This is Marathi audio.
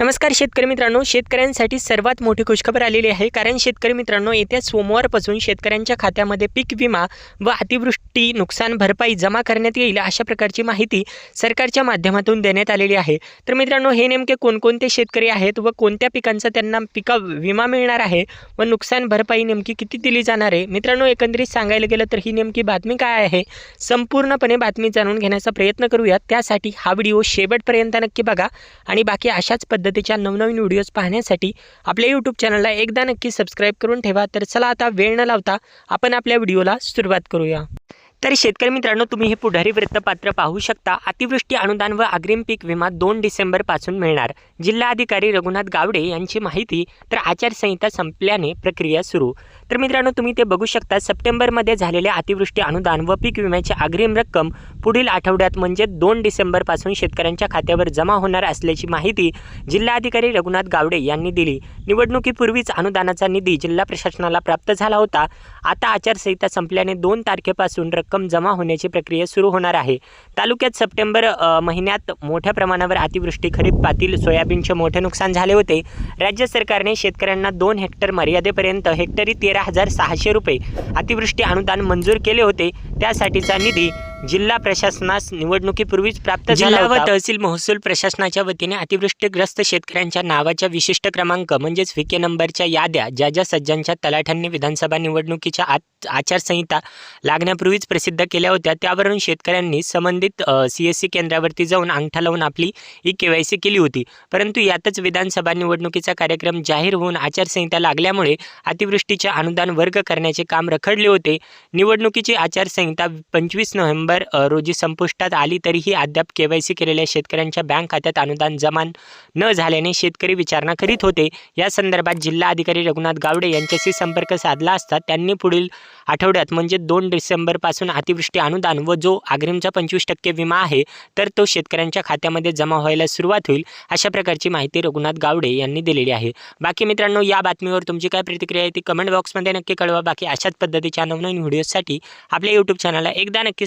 नमस्कार शेतकरी मित्रांनो. शेतकऱ्यांसाठी सर्वात मोठी खुशखबर आलेली आहे. कारण शेतकरी मित्रांनो येत्या सोमवारपासून शेतकऱ्यांच्या खात्यामध्ये पीक विमा व अतिवृष्टी नुकसान भरपाई जमा करण्यात येईल अशा प्रकारची माहिती सरकारच्या माध्यमातून देण्यात आलेली आहे. तर मित्रांनो हे नेमके कोणकोणते शेतकरी आहेत व कोणत्या पिकांचा त्यांना पिका विमा मिळणार आहे व नुकसान भरपाई नेमकी किती दिली जाणार आहे? मित्रांनो एकंदरीत सांगायला गेलं तर ही नेमकी बातमी काय आहे? संपूर्णपणे बातमी जाणून घेण्याचा प्रयत्न करूयात. त्यासाठी हा व्हिडिओ शेवटपर्यंत नक्की बघा आणि बाकी अशाच पद्धतीच्या नवनवीन व्हिडिओज पाहण्यासाठी आपल्या यूट्यूब चॅनलला एकदा नक्की सबस्क्राईब करून ठेवा. तर चला आता वेळ न लावता आपण आपल्या व्हिडिओला सुरुवात करूया. तर शेतकरी मित्रांनो तुम्ही हे पुढारी वृत्तपत्र पाहू शकता. अतिवृष्टी अनुदान व अग्रिम पीक विमा दोन डिसेंबरपासून मिळणार. जिल्हाधिकारी रघुनाथ गावडे यांची माहिती तर आचारसंहिता संपल्याने प्रक्रिया सुरू. तर मित्रांनो तुम्ही ते बघू शकता सप्टेंबरमध्ये झालेल्या अतिवृष्टी अनुदान व पीक विम्याची अग्रिम रक्कम पुढील आठवड्यात म्हणजे दोन डिसेंबरपासून शेतकऱ्यांच्या खात्यावर जमा होणार असल्याची माहिती जिल्हाधिकारी रघुनाथ गावडे यांनी दिली. निवडणुकीपूर्वीच अनुदानाचा निधी जिल्हा प्रशासनाला प्राप्त झाला होता. आता आचारसंहिता संपल्याने दोन तारखेपासून रक्कम जमा होण्याची प्रक्रिया सुरू होणार आहे. तालुक्यात सप्टेंबर महिन्यात मोठ्या प्रमाणावर अतिवृष्टी खरीप पातील सोयाबीनचे मोठे नुकसान झाले होते. राज्य सरकारने शेतकऱ्यांना दोन हेक्टर मर्यादेपर्यंत हेक्टरी तेरा हजार सहाशे रुपये अतिवृष्टी अनुदान मंजूर केले होते. त्यासाठीचा निधी जिल्हा प्रशासनास निवडणुकीपूर्वीच प्राप्त झाला जिल्हा व तहसील महसूल प्रशासनाच्या वतीने अतिवृष्टीग्रस्त शेतकऱ्यांच्या नावाच्या विशिष्ट क्रमांक म्हणजेच व्ही के नंबरच्या याद्या ज्या ज्या सज्जांच्या तलाठ्यांनी विधानसभा निवडणुकीच्या आत आचारसंहिता लागण्यापूर्वीच प्रसिद्ध केल्या होत्या त्यावरून शेतकऱ्यांनी संबंधित सी एस सी केंद्रावरती जाऊन अंगठा लावून आपली ई के वाय सी केली होती. परंतु यातच विधानसभा निवडणुकीचा कार्यक्रम जाहीर होऊन आचारसंहिता लागल्यामुळे अतिवृष्टीचे अनुदान वर्ग करण्याचे काम रखडले होते. निवडणुकीची आचारसंहिता पंचवीस नोव्हेंबर डिसेंबर रोजी संपुष्टात आली तरीही अद्याप के वाय सी केलेल्या शेतकऱ्यांच्या बँक खात्यात अनुदान जमा न झाल्याने शेतकरी विचारणा करीत होते. या संदर्भात जिल्हा अधिकारी रघुनाथ गावडे यांच्याशी संपर्क साधला असता त्यांनी पुढील आठवड्यात म्हणजे दोन डिसेंबरपासून अतिवृष्टी अनुदान व जो अग्रिमचा पंचवीस टक्के विमा आहे तर तो शेतकऱ्यांच्या खात्यामध्ये जमा व्हायला सुरुवात होईल अशा प्रकारची माहिती रघुनाथ गावडे यांनी दिलेली आहे. बाकी मित्रांनो या बातमीवर तुमची काय प्रतिक्रिया आहे ती कमेंट बॉक्समध्ये नक्की कळवा. बाकी अशाच पद्धतीच्या नवनवीन व्हिडिओसाठी आपल्या यूट्यूब चॅनलला एकदा नक्की